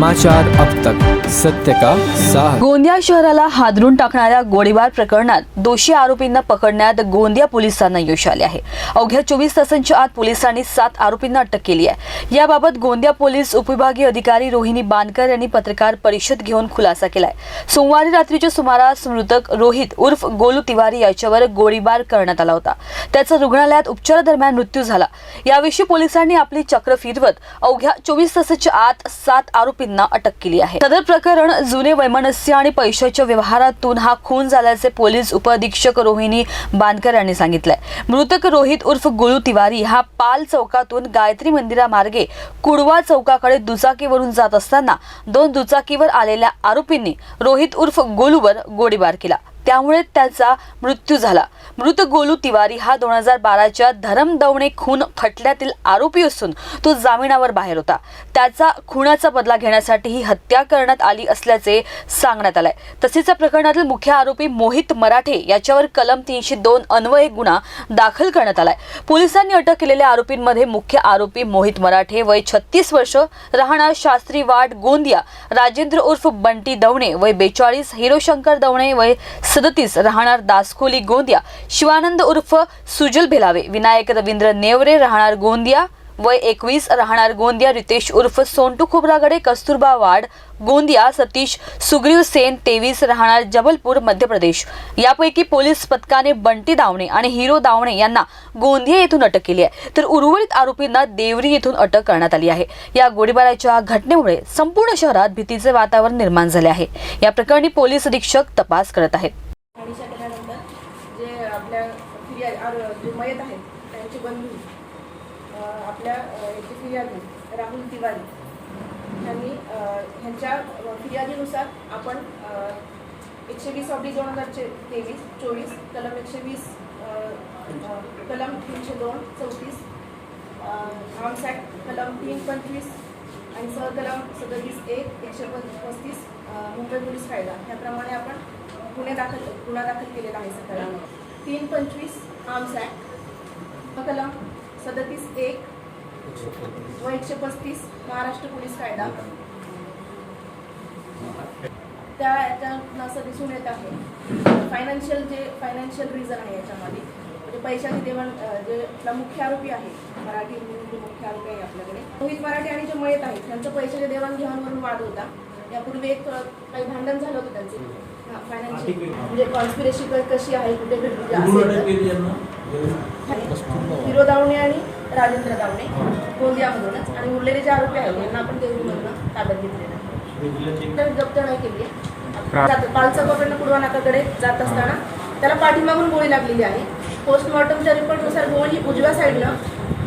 समाचार अब तक। सत्य का साथ गोंदिया शहराला हादरून टाकणाऱ्या गोळीबार प्रकरणात दोषी आरोपींना पकडण्यात गोंदिया पोलिसांना यश आले आहे. अवघ्या चोवीस तासांच्या आत पोलिसांनी सात आरोपींना अटक केली आहे. याबाबत गोंदिया पोलीस उपविभागीय अधिकारी रोहिणी बानकर यांनी पत्रकार परिषद घेऊन खुलासा केलाय. सोमवारी रात्रीच्या सुमारास मृतक रोहित उर्फ गोलू तिवारी याच्यावर गोळीबार करण्यात आला होता. त्याचा रुग्णालयात उपचारादरम्यान मृत्यू झाला. याविषयी पोलिसांनी आपली चक्र फिरवत अवघ्या चोवीस तासाच्या आत सात आरोपी आरोपींना अटक केली आहे. सदर प्रकरण जुने वैमनस्य आणि पैशाच्या व्यवहारातून हा खून झाल्याचे पोलीस उपअधीक्षक रोहिणी बांदकर यांनी सांगितलंय. मृतक रोहित उर्फ गुळू तिवारी हा पाल चौकातून गायत्री मंदिरामार्गे कुडवा चौकाकडे दुचाकीवरून जात असताना दोन दुचाकीवर आलेल्या आरोपींनी रोहित उर्फ गोलूवर गोळीबार केला. त्यामुळे त्याचा मृत्यू झाला. मृत गोलू तिवारी हा दोन हजार बाराच्या धरमदवणे खून खटल्यातील आरोपी असून तो जामिनावर बाहेर होता. त्याचा खुनाचा बदला घेण्यासाठी ही हत्या करण्यात आली असल्याचे सांगण्यात आलंय. तसेच या प्रकरणातील मुख्य आरोपी मोहित मराठे याच्यावर कलम तीनशे दोन अन्वये गुन्हा दाखल करण्यात आलाय. पोलिसांनी अटक केलेल्या आरोपींमध्ये मुख्य आरोपी मोहित मराठे वय छत्तीस वर्ष राहणार शास्त्री वाट गोंदिया राजेंद्र उर्फ बंटी दवणे वय बेचाळीस हिरोशंकर दवणे वय सदतीस राहणार दासखोली गोंदिया. शिवानंद उर्फ सुजल भेलावे. विनायक रवींद्र नेवरे राहणार गोंदिया. वय एकवीस राहणार गोंदिया. रितेश उर्फ सोंटू खोबरागडे कस्तुरबा वाड गोंदिया. सतीश सुग्रीव सेन तेवीस राहणार जबलपूर मध्य प्रदेश. यापैकी पोलीस पथकाने बंटी दावणे आणि हिरो दावणे यांना गोंदिया येथून अटक केली आहे. तर उर्वरित आरोपींना देवरी येथून अटक करण्यात आली आहे. या गोळीबाराच्या घटनेमुळे संपूर्ण शहरात भीतीचे वातावरण निर्माण झाले आहे. या प्रकरणी पोलीस अधीक्षक तपास करत आहेत पाणीशा केल्यानंतर जे आपल्या फिर्याद आरो- जे मयत आहेत त्यांचे बंधू आपल्या याची याचे फिर्यादी राहुल तिवारी. यांनी ह्यांच्या फिर्यादीनुसार आपण एकशे वीस ऑब्लिक दोन हजारचे तेवीस चोवीस कलम एकशे वीस कलम तीनशे दोन चौतीस आर्म्स ॲक्ट कलम तीन पंचवीस आणि सहकलम सदतीस एक एकशे पस्तीस मुंबई पोलीस कायदा. ह्याप्रमाणे आपण गुन्हे दाखल गुन्हा दाखल केलेला आहे सकाळी तीन पंचवीस आर्म्स ॲक्ट कलम सदतीस एक व एकशे पस्तीस महाराष्ट्र पोलीस कायदा. त्या याच्यातून असं दिसून येत आहे. फायनान्शियल जे फायनान्शियल रिझन आहे याच्यामध्ये म्हणजे पैशाची देवण जे आपला मुख्य आरोपी आहे मराठी म्हणून जे मुख्य आरोपी आहे आपल्याकडे. रोहित मराठी आणि जे मयत आहेत त्यांचं पैशाच्या देवाणघेवाणवरून वाद होता. यापूर्वी एक काही भांडण झालं होतं त्यांचे. फायनान्शियल म्हणजे कॉन्स्पिरेशी कशी आहे कुठे तर. हिरो दावणे आणि राजेंद्र दावणे गोंदियामधूनच. आणि उरलेले जे आरोपी आहेत यांना आपण देवरीमधून ताब्यात घेतलेलं आहे. तर जप्त नाही केली आहे. जात- पालचौकाकडनं कुडवा नाकाकडे जात असताना त्याला पाठीमागून गोळी लागलेली आहे. पोस्टमॉर्टमच्या रिपोर्टनुसार गोळी उजव्या साईडनं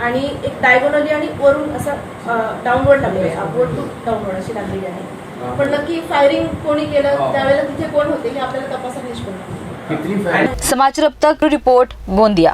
आणि एक डायगोनली आणि वरून असं डाऊनवर्ड लागलेली आहे. अपवर्ड टू डाऊनवर्ड अशी लागलेली आहे. पण नक्की फायरिंग कोणी केलं त्यावेळेला तिथे कोण होते हे आपल्याला तपासात निष्पन्न कितनी समाचार अब तक रिपोर्ट गोंदिया.